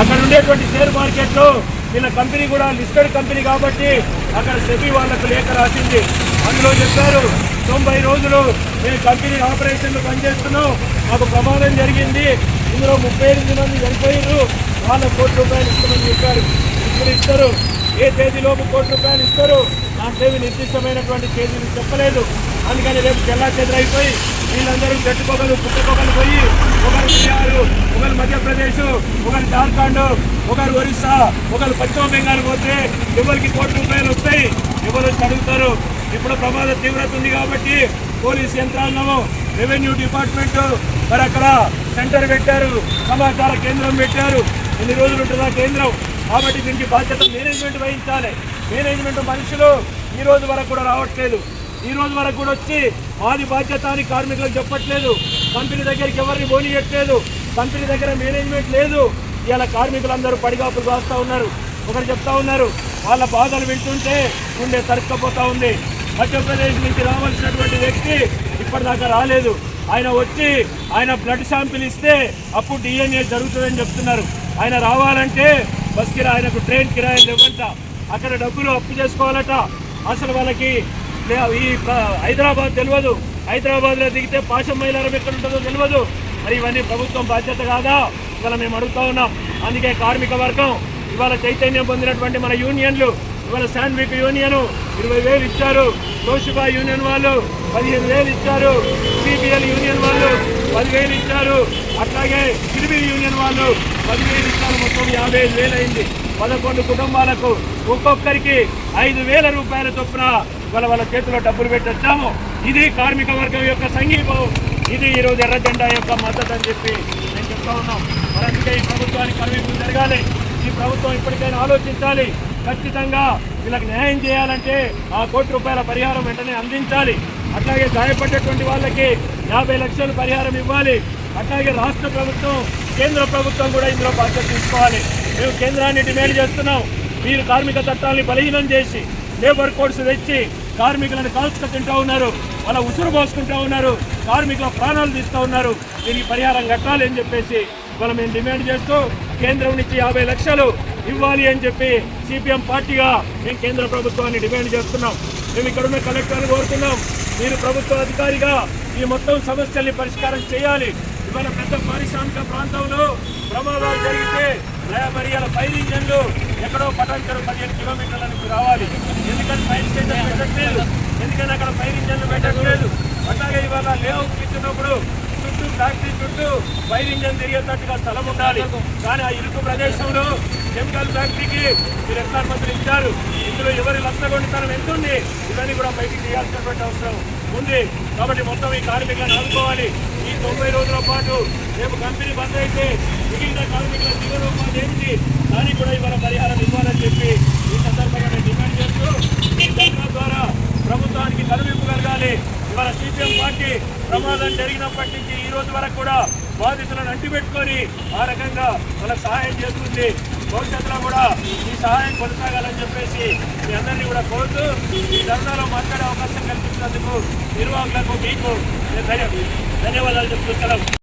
అక్కడ ఉండేటువంటి షేర్ మార్కెట్లో వీళ్ళ కంపెనీ కూడా లిస్టెడ్ కంపెనీ కాబట్టి అక్కడ సెబీ వాళ్ళకు లేఖ రాసింది. అందులో చెప్పారు తొంభై రోజులు మేము కంపెనీ ఆపరేషన్లు పనిచేస్తున్నాం మాకు ప్రమాదం జరిగింది ఇందులో ముప్పై ఎనిమిది మంది చనిపోయారు వాళ్ళ కోటి రూపాయలు ఇస్తామని చెప్పారు. ఇప్పుడు ఇస్తారు ఏ తేదీలోపు కోటి రూపాయలు ఇస్తారు? నాకేమి నిర్దిష్టమైనటువంటి తేదీలు చెప్పలేదు. అందుకని రేపు చెల్లా చెదరైపోయి వీళ్ళందరూ గట్టుకోగలు పుట్టుకోగలు పోయి ఒకరు బీహారు ఒకరు ఒకరు జార్ఖండ్ ఒకరు ఒరిస్సా ఒకరు పశ్చిమ బెంగాల్ పోతే ఎవరికి కోటి రూపాయలు వస్తాయి? ఎవరు చదువుతారు ఇప్పుడు ప్రమాద తీవ్రత ఉంది కాబట్టి పోలీస్ యంత్రాంగము రెవెన్యూ డిపార్ట్మెంట్ మరి అక్కడ సెంటర్ పెట్టారు. సమాచార కేంద్రం పెట్టారు. ఎన్ని రోజులు ఉంటుందా కేంద్రం. కాబట్టి దీనికి బాధ్యత మేనేజ్మెంట్ వహించాలి. మేనేజ్మెంట్ మనుషులు ఈ రోజు వరకు కూడా రావట్లేదు. ఈ రోజు వరకు కూడా వచ్చి మాది బాధ్యత అని కార్మికులకు చెప్పట్లేదు. కంపెనీ దగ్గరికి ఎవరిని పోనీయట్లేదు. కంపెనీ దగ్గర మేనేజ్మెంట్ లేదు. ఇవాళ కార్మికులందరూ పడిగాపులు కాస్తూ ఉన్నారు. ఒకరు చెప్తా ఉన్నారు వాళ్ళ బాధలు వింటుంటే ఉండే తరుక్కపోతా ఉంది. మధ్యప్రదేశ్ నుంచి రావాల్సినటువంటి వ్యక్తి ఇప్పటిదాకా రాలేదు. ఆయన వచ్చి ఆయన బ్లడ్ శాంపిల్ ఇస్తే అప్పుడు డిఎన్ఏ జరుగుతుందని చెప్తున్నారు. ఆయన రావాలంటే బస్ కిరా ఆయనకు ట్రైన్ కిరాయి ఇవ్వంట అక్కడ డబ్బులు అప్పు చేసుకోవాలట. అసలు వాళ్ళకి ఈ హైదరాబాద్ తెలియదు హైదరాబాద్లో దిగితే పాశం మైలారం ఎక్కడ ఉంటుందో తెలియదు మరి ఇవన్నీ ప్రభుత్వం బాధ్యత కాదా? ఇవాళ మేము అడుగుతా ఉన్నాం. అందుకే కార్మిక వర్గం ఇవాళ చైతన్యం పొందినటువంటి మన యూనియన్లు ఇవాళ శాండ్విక్ యూనియన్ ఇరవై వేలు ఇచ్చారు. తోషిబా యూనియన్ వాళ్ళు పదిహేను వేలు ఇచ్చారు. సిపిఎల్ యూనియన్ వాళ్ళు పదివేలు ఇచ్చారు. అట్లాగే కిరిబి యూనియన్ వాళ్ళు పదివేలు ఇచ్చారు. మొత్తం యాభై ఐదు వేలు అయింది. పదకొండు కుటుంబాలకు ఒక్కొక్కరికి ఐదు వేల రూపాయల చొప్పున వాళ్ళ వాళ్ళ చేతిలో డబ్బులు పెట్టి వచ్చాము ఇది కార్మిక వర్గం యొక్క సంఘీభావం. ఇది ఈరోజు ఎర్ర జెండా యొక్క మద్దతు అని చెప్పి నేను చెప్తా ఉన్నాం. మరి అందుకే ఈ ప్రభుత్వానికి కనువింపు జరగాలి. ఈ ప్రభుత్వం ఇప్పటికైనా ఆలోచించాలి. ఖచ్చితంగా వీళ్ళకి న్యాయం చేయాలంటే ఆ కోటి రూపాయల పరిహారం వెంటనే అందించాలి. అట్లాగే గాయపడ్డటువంటి వాళ్ళకి యాభై లక్షలు పరిహారం ఇవ్వాలి. అట్లాగే రాష్ట్ర ప్రభుత్వం కేంద్ర ప్రభుత్వం కూడా ఇందులో బాధ్యత తీసుకోవాలి. మేము కేంద్రాన్ని డిమాండ్ చేస్తున్నాం. మీరు కార్మిక చట్టాన్ని బలహీనం చేసి లేబర్ కోడ్స్ తెచ్చి కార్మికులను కాల్చుకు తింటూ ఉన్నారు. వాళ్ళ ఉసురు పోసుకుంటూ ఉన్నారు. కార్మికుల ప్రాణాలు తీస్తూ ఉన్నారు. దీనికి పరిహారం కట్టాలి అని చెప్పేసి మనం మేము డిమాండ్ చేస్తూ కేంద్రం నుంచి యాభై లక్షలు ఇవ్వాలి అని చెప్పి సిపిఎం పార్టీగా మేము కేంద్ర ప్రభుత్వాన్ని డిమాండ్ చేస్తున్నాం. మేము ఇక్కడ ఉన్న కలెక్టర్ని కోరుతున్నాం. మీరు ప్రభుత్వ అధికారిగా ఈ మొత్తం సమస్యల్ని పరిష్కారం చేయాలి. ఇవాళ పెద్ద పారిశ్రామిక ప్రాంతంలో ప్రమాదాలు జరిగితే మరి ఇలా ఫైర్ ఇంజన్లు ఎక్కడో పటాంచరు పదిహేను కిలోమీటర్ల నుంచి రావాలి. ఎందుకంటే ఫైర్ స్టేషన్ పెట్టట్లేదు? ఎందుకంటే అక్కడ ఫైర్ ఇంజన్లు పెట్టట్లేదు? అట్లాగే ఇవాళ లేఅవుట్ ఇచ్చినప్పుడు చుట్టూ ఫ్యాక్టరీ చుట్టూ ఫైర్ ఇంజన్ తిరిగేటట్టుగా స్థలం ఉండాలి. కానీ ఆ ఇరుకు ప్రదేశంలో కెమికల్ ఫ్యాక్టరీకి మీరు ఎట్లా మంత్రి ఇచ్చారు? ఇందులో ఎవరి లక్షగొండితనం ఎంత ఉంది? ఇవన్నీ కూడా బయటికి తీయాల్సినటువంటి అవసరం ఉంది. కాబట్టి మొత్తం ఈ కార్మికులను ఆదుకోవాలి. ఈ తొంభై రోజుల పాటు రేపు కంపెనీ బంద్ అయితే కింద కార్మికుల జీవనోపాధి ఏమిటి దానికి కూడా ఇవాళ పరిహారం ఇవ్వాలని చెప్పి ఈ సందర్భంగా నేను డిమాండ్ చేస్తూ ద్వారా ప్రభుత్వానికి కనువింపు కలగాలి. ఇవాళ సిపిఎం పార్టీ ప్రమాదం జరిగినప్పటి నుంచి ఈ రోజు వరకు కూడా బాధితులను అంటిపెట్టుకొని ఆ రకంగా మన సహాయం చేస్తుంది. భవిష్యత్తులో కూడా ఈ సహాయం కొనసాగాలని చెప్పేసి మీ అందరినీ కూడా కోరుతూ ఈ ధర్నాలో మాట్లాడే అవకాశం కల్పించినందుకు నిర్వాహకులకు మీకు ధన్యవాదాలు చెప్తున్నాను.